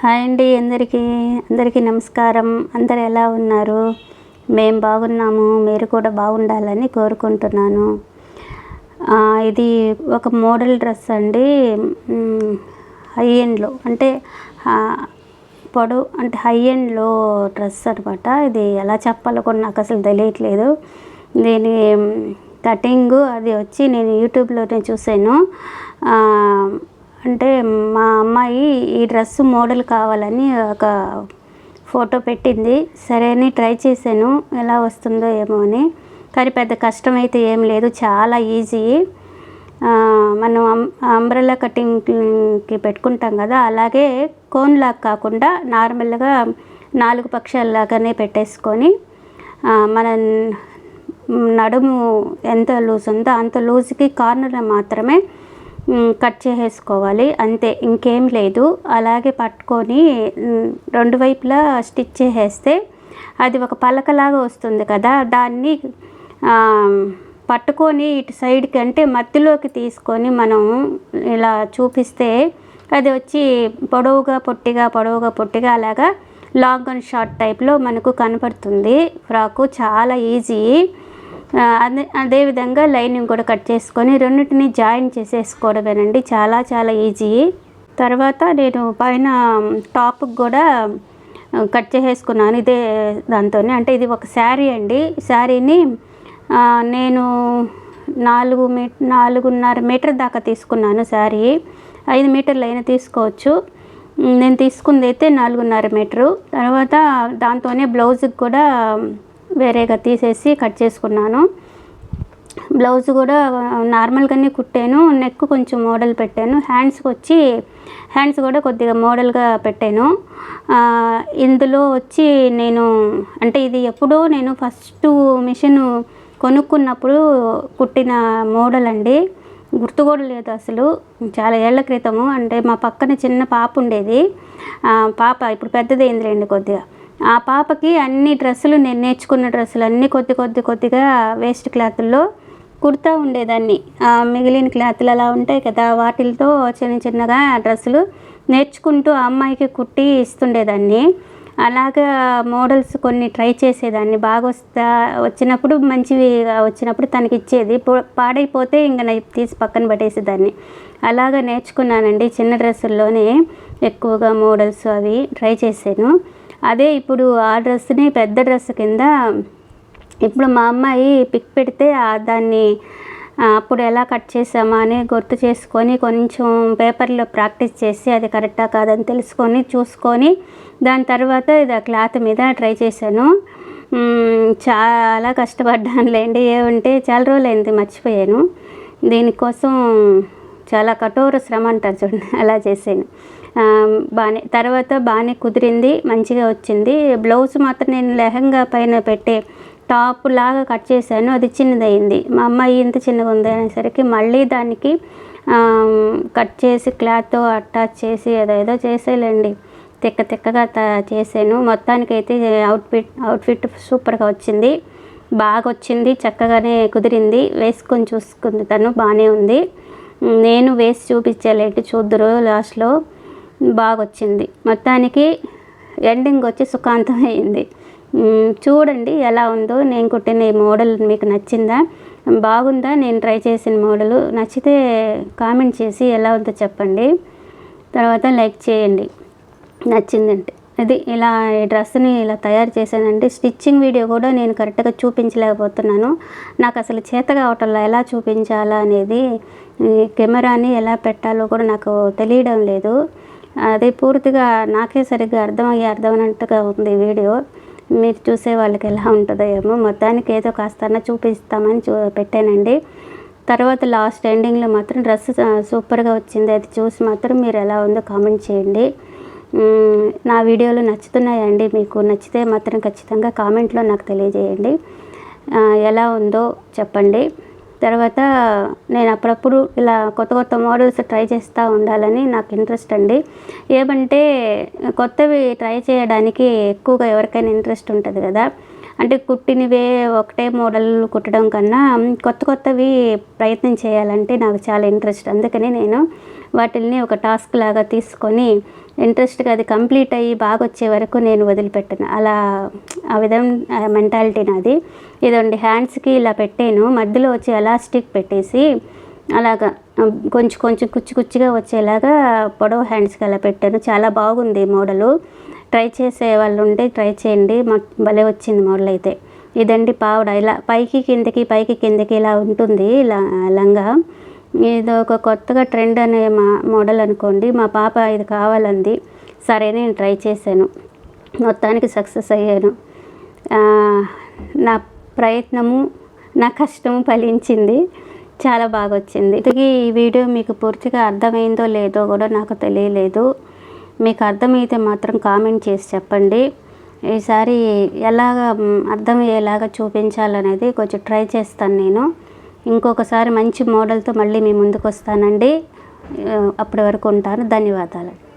Hi అండి అందరికీ అందరికీ నమస్కారం. అందరు ఎలా ఉన్నారు? మేము బాగున్నాము. మీరు కూడా బాగుండాలని కోరుకుంటున్నాను. ఇది ఒక మోడల్ డ్రెస్ అండి. హై ఎండ్లో అంటే పొడవు అంటే హై ఎండ్లో డ్రెస్ అనమాట ఇది ఎలా చెప్పాలో కూడా నాకు అసలు తెలియట్లేదు. దీని కటింగ్ అది వచ్చి నేను యూట్యూబ్లోనే చూసాను అంటే మా అమ్మాయి ఈ డ్రెస్ మోడల్ కావాలని ఒక ఫోటో పెట్టింది. సరే అని ట్రై చేశాను. ఎలా వస్తుందో ఏమో అని. కానీ పెద్ద కష్టం అయితే ఏం లేదు. చాలా ఈజీ. మనం అం- అంబ్రెల్లా కటింగ్కి పెట్టుకుంటాం కదా. అలాగే కోన్ లాగా కాకుండా నార్మల్గా నాలుగు పక్షాలలాగానే పెట్టేసుకొని మన నడుము ఎంత లూజ్ ఉందో అంత లూజ్కి కార్నర్ మాత్రమే కట్ చేసేసుకోవాలి. అంతే ఇంకేం లేదు. అలాగే పట్టుకొని రెండు వైపులా స్టిచ్ చేసేస్తే అది ఒక పలకలాగా వస్తుంది కదా. దాన్ని పట్టుకొని ఇటు సైడ్కి అంటే మధ్యలోకి తీసుకొని మనం ఇలా చూపిస్తే అది వచ్చి పొడవుగా పొట్టిగా పొడవుగా పొట్టిగా అలాగా లాంగ్ అండ్ షార్ట్ టైప్లో మనకు కనపడుతుంది. ఫ్రాకు చాలా ఈజీ. అదే అదేవిధంగా లైనింగ్ కూడా కట్ చేసుకొని రెండింటిని జాయిన్ చేసేసుకోవడమేనండి. చాలా చాలా ఈజీ. తర్వాత నేను పైన టాప్కి కూడా కట్ చేసేసుకున్నాను ఇదే దాంతోనే. అంటే ఇది ఒక శారీ అండి. శారీని నేను నాలుగు మీ నాలుగున్నర మీటర్ దాకా తీసుకున్నాను శారీ. ఐదు మీటర్లు అయినా తీసుకోవచ్చు. నేను తీసుకుంది అయితే నాలుగున్నర మీటరు. తర్వాత దాంతోనే బ్లౌజ్కి కూడా వేరేగా తీసేసి కట్ చేసుకున్నాను. బ్లౌజ్ కూడా నార్మల్గానే కుట్టాను. నెక్ కొంచెం మోడల్ పెట్టాను. హ్యాండ్స్కి వచ్చి హ్యాండ్స్ కూడా కొద్దిగా మోడల్గా పెట్టాను. ఇందులో వచ్చి నేను అంటే ఇది ఎప్పుడో నేను ఫస్ట్ మిషన్ కొనుక్కున్నప్పుడు కుట్టిన మోడల్ అండి. గుర్తు కూడా లేదు అసలు. చాలా ఏళ్ళ క్రితము. అంటే మా పక్కన చిన్న పాప ఉండేది. పాప ఇప్పుడు పెద్దదైందిలేండి కొద్దిగా. ఆ పాపకి అన్ని డ్రెస్సులు నేను నేర్చుకున్న డ్రెస్సులు అన్నీ కొద్ది కొద్ది కొద్దిగా వేస్ట్ క్లాతుల్లో కుర్తా ఉండేదాన్ని. మిగిలిన క్లాతులు అలా ఉంటాయి కదా వాటిలతో చిన్న చిన్నగా డ్రెస్సులు నేర్చుకుంటూ ఆ అమ్మాయికి కుట్టి ఇస్తుండేదాన్ని. అలాగా మోడల్స్ కొన్ని ట్రై చేసేదాన్ని. బాగా వస్తా వచ్చినప్పుడు మంచివి వచ్చినప్పుడు తనకి ఇచ్చేది. పాడైపోతే ఇంక నేను తీసి పక్కన పట్టేసేదాన్ని అలాగా నేర్చుకున్నానండి చిన్న డ్రెస్సుల్లోనే ఎక్కువగా మోడల్స్ అవి ట్రై చేశాను. అదే ఇప్పుడు ఆ డ్రెస్ని పెద్ద డ్రెస్ కింద ఇప్పుడు మా అమ్మాయి పిక్ పెడితే దాన్ని అప్పుడు ఎలా కట్ చేసామా అని గుర్తు చేసుకొని కొంచెం పేపర్లో ప్రాక్టీస్ చేసి అది కరెక్టా కాదని తెలుసుకొని చూసుకొని దాని తర్వాత ఇది ఆ క్లాత్ మీద ట్రై చేశాను. చాలా కష్టపడ్డానులేండి ఏమంటే చాలా రోజులైంది మర్చిపోయాను. దీనికోసం చాలా కఠోర శ్రమ అంటారు చూడండి అలా చేశాను బాగానే తర్వాత బాగానే కుదిరింది మంచిగా వచ్చింది. బ్లౌజ్ మాత్రం నేను లెహంగా పైన పెట్టే టాప్ లాగా కట్ చేశాను అది చిన్నదయింది. మా అమ్మాయి ఇంత చిన్నగా ఉంది అనేసరికి మళ్ళీ దానికి కట్ చేసి క్లాత్తో అటాచ్ చేసి ఏదేదో చేసేయాలండి. తిక్క తిక్కగా త చేశాను మొత్తానికైతే అవుట్ఫిట్ అవుట్ఫిట్ సూపర్గా వచ్చింది. బాగా వచ్చింది చక్కగానే కుదిరింది. వేసుకొని చూసుకుంది తను బాగానే ఉంది. నేను వేసి చూపించాలేంటి చూద్దరు లాస్ట్లో బాగా వచ్చింది మొత్తానికి ఎండింగ్ వచ్చి సుఖాంతం అయింది. చూడండి ఎలా ఉందో. నేను కుట్టిన ఈ మోడల్ మీకు నచ్చిందా? బాగుందా? నేను ట్రై చేసిన మోడల్. నచ్చితే కామెంట్ చేసి ఎలా ఉందో చెప్పండి. తర్వాత లైక్ చేయండి. నచ్చిందంటే. అది ఇలా ఈ డ్రెస్ని ఇలా తయారు చేశానండి స్టిచ్చింగ్ వీడియో కూడా నేను కరెక్ట్గా చూపించలేకపోతున్నాను. నాకు అసలు చేత కావటంలో ఎలా చూపించాలా అనేది ఈ కెమెరాని ఎలా పెట్టాలో కూడా నాకు తెలియడం లేదు. అది పూర్తిగా నాకే సరిగ్గా అర్థమయ్యే అర్థమైనట్టుగా ఉంది వీడియో. మీరు చూసే వాళ్ళకి ఎలా ఉంటుందో ఏమో. మొత్తానికి ఏదో కాస్త చూపిస్తామని చూ పెట్టానండి. తర్వాత లాస్ట్ ఎండింగ్లో మాత్రం డ్రెస్ సూపర్గా వచ్చింది. అది చూసి మాత్రం మీరు ఎలా ఉందో కామెంట్ చేయండి. నా వీడియోలు నచ్చుతున్నాయండి. మీకు నచ్చితే మాత్రం ఖచ్చితంగా కామెంట్లో నాకు తెలియజేయండి. ఎలా ఉందో చెప్పండి. తర్వాత నేను అప్పుడప్పుడు ఇలా కొత్త కొత్త మోడల్స్ ట్రై చేస్తూ ఉండాలని నాకు ఇంట్రెస్ట్ అండి. ఏమంటే కొత్తవి ట్రై చేయడానికి ఎక్కువగా ఎవరికైనా ఇంట్రెస్ట్ ఉంటుంది కదా. అంటే కుట్టినవే ఒకటే మోడల్ కుట్టడం కన్నా కొత్త కొత్తవి ప్రయత్నం చేయాలంటే నాకు చాలా ఇంట్రెస్ట్ అందుకని నేను వాటిల్ని ఒక టాస్క్ లాగా తీసుకొని ఇంట్రెస్ట్గా అది కంప్లీట్ అయ్యి బాగా వచ్చే వరకు నేను వదిలిపెట్టను. అలా ఆ విధం మెంటాలిటీ నాది. ఇదండి హ్యాండ్స్కి ఇలా పెట్టాను. మధ్యలో వచ్చి ఎలాస్టిక్ పెట్టేసి అలాగా కొంచెం కొంచెం కుచ్చి కుచ్చిగా వచ్చేలాగా పొడవు హ్యాండ్స్కి అలా పెట్టాను. చాలా బాగుంది మోడలు. ట్రై చేసే వాళ్ళు ఉంటే ట్రై చేయండి. మొ- భలే వచ్చింది మోడల్ అయితే. ఇదండి పావడ. ఇలా పైకి కిందకి పైకి కిందకి ఇలా ఉంటుంది. లంగా. ఇది ఒక కొత్తగా ట్రెండ్ అనే మా మోడల్ అనుకోండి. మా పాప ఇది కావాలంది. సరే నేను ట్రై చేశాను. మొత్తానికి సక్సెస్ అయ్యాను. నా ప్రయత్నము నా కష్టము ఫలించింది. చాలా బాగా వచ్చింది ఇది ఈ వీడియో మీకు పూర్తిగా అర్థమైందో లేదో కూడా నాకు తెలియలేదు. మీకు అర్థమైతే మాత్రం కామెంట్ చేసి చెప్పండి. ఈసారి ఎలాగ అర్థమయ్యేలాగా చూపించాలనేది కొంచెం ట్రై చేస్తాను నేను. ఇంకొకసారి మంచి మోడల్తో మళ్ళీ మీ ముందుకు వస్తానండి అప్పటి వరకు ఉంటాను. ధన్యవాదాలు.